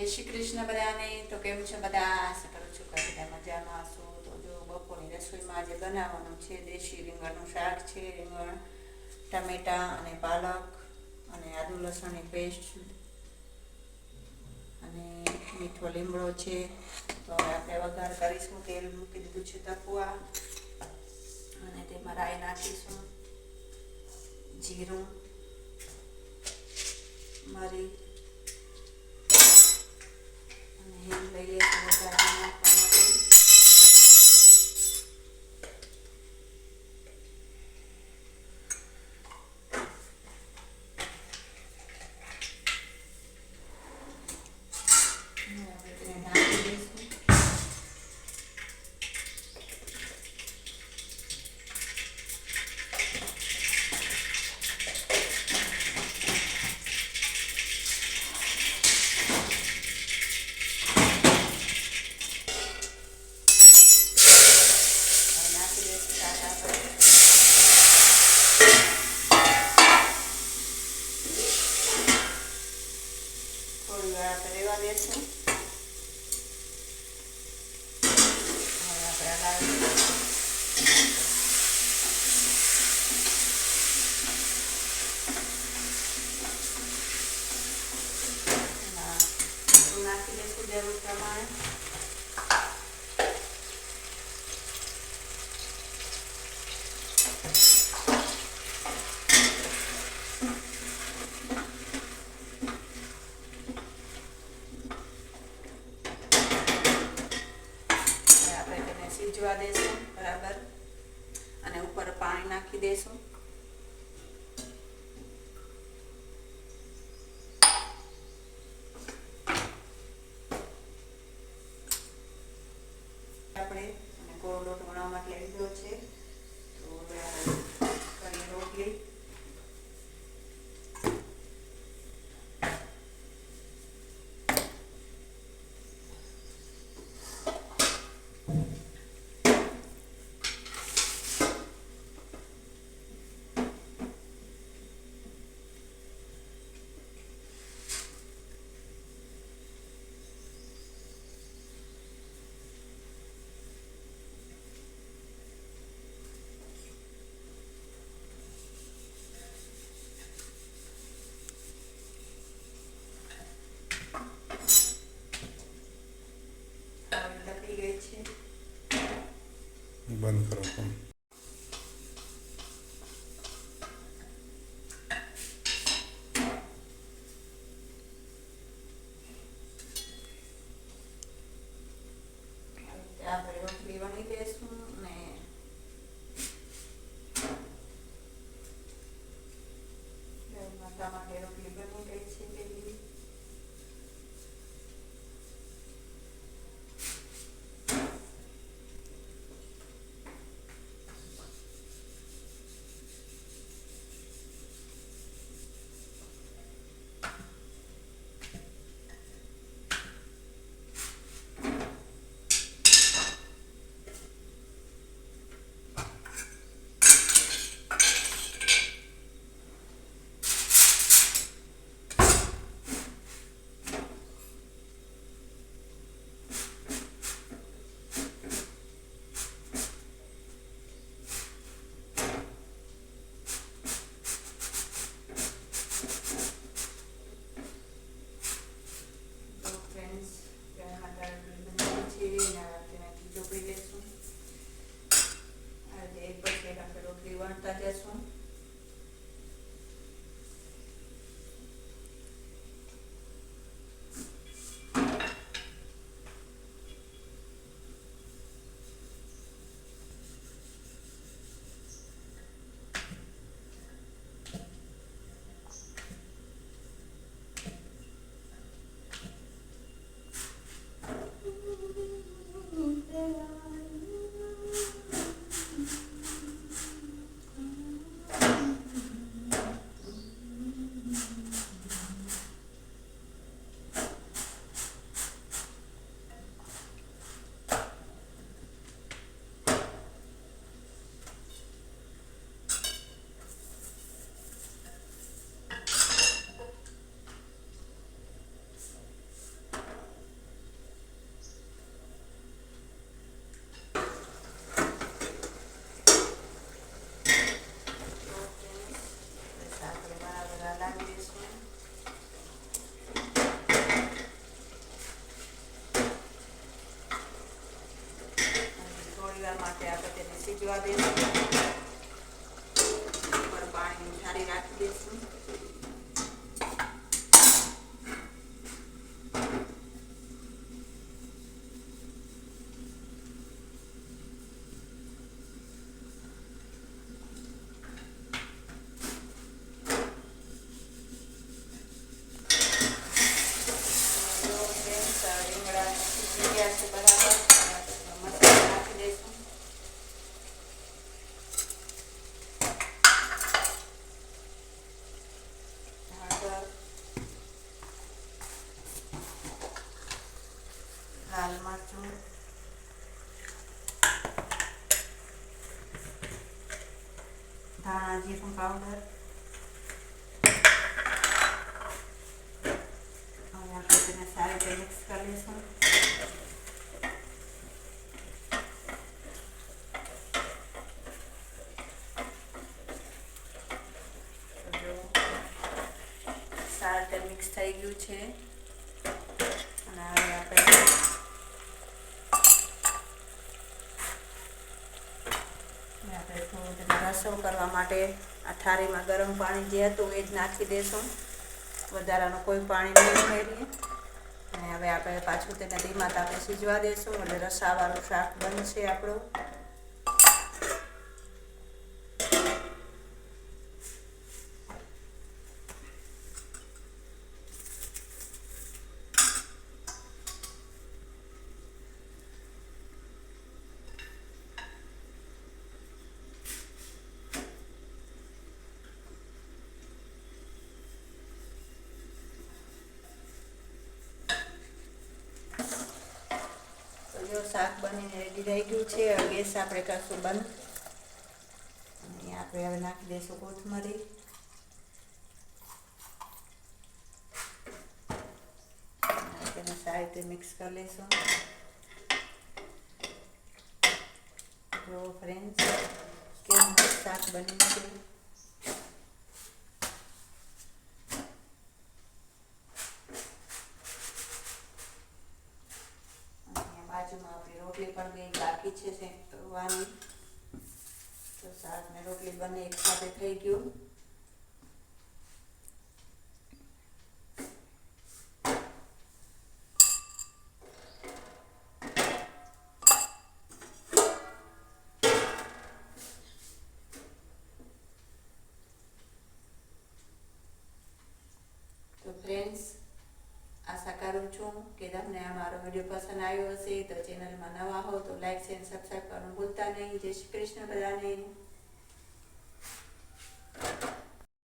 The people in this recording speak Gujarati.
જય શ્રી કૃષ્ણ બધાને તો કેમ છે બધા? આશા કરું છું કે બધા મજામાં હશો. તો જો બપોરની રસોઈમાં આજે બનાવવાનું છે, દેશી રીંગણનું શાક છે, રીંગણ, ટામેટાં અને પાલક અને આદુ લસણની પેસ્ટ અને મીઠો લીમડો છે. તો હવે આપણે વઘાર કરીશું. તેલ મૂકી દીધું છે તકવા અને તેમાં રાઈ નાખીશું. જીરું, મરી અને રહેવા દઈશું હવે આપણે હલાવી નાખી દઈશું જરૂર પ્રમાણે હવે આપણે દેશું, બરાબર? અને ઉપર પાણી નાખી દેશું. આપણે ગોળ લોટ માટે લીધો છે. તો હવે રોટલી હવે તપી ગઈ છે બંધ કરો. ફોન સીજવા દઈશું ઉપર પાણી ઉઠારી રાખી દઈશું જો friends, આ રીંગણા શીખી ગયા છે બરાબર હવે મસાલો નાખી દઈશું હળદર લાલ મરચું ધાણા જીરું પાવડર હવે આપણે તેને સારી મિક્સ કરી લઈશું. સારી મિક્સ થઈ ગયું છે અને હવે આપણે હવે આપણે થોડું રસો કરવા માટે આ થાળીમાં ગરમ પાણી જે હતું એ જ નાખી દેશું. વધારાનું કોઈ પાણી નહીં ઉમેરીએ. અને હવે આપણે પાછું તેને ધીમા તાપે સીજવા દેશું. એટલે રસાવાળું શાક બનશે આપણું તો જો શાક બનીને રેડી રહી ગયું છે. ગેસ આપણે કરશું બંધ. અને આપણે હવે નાખી દઈશું કોથમરી. તેને સારી રીતે મિક્સ કરી લઈશું. જો ફ્રેન્ડ્સ કેવું શાક બન્યું છે અને બાજુમાં આપણી રોટલી પણ બે બાકી છે શેકવાની તો શાક ને રોટલી બંને એક સાથે થઈ ગયું તો ફ્રેન્ડ્સ આશા કરું છું કે તમને આ મારો વીડિયો પસંદ આવ્યો હશે. તો ચેનલમાં નવા હો તો લાઈક શેર સબસ્ક્રાઈબ કરવાનું ભૂલતા નહીં. જય શ્રી કૃષ્ણ બધાને.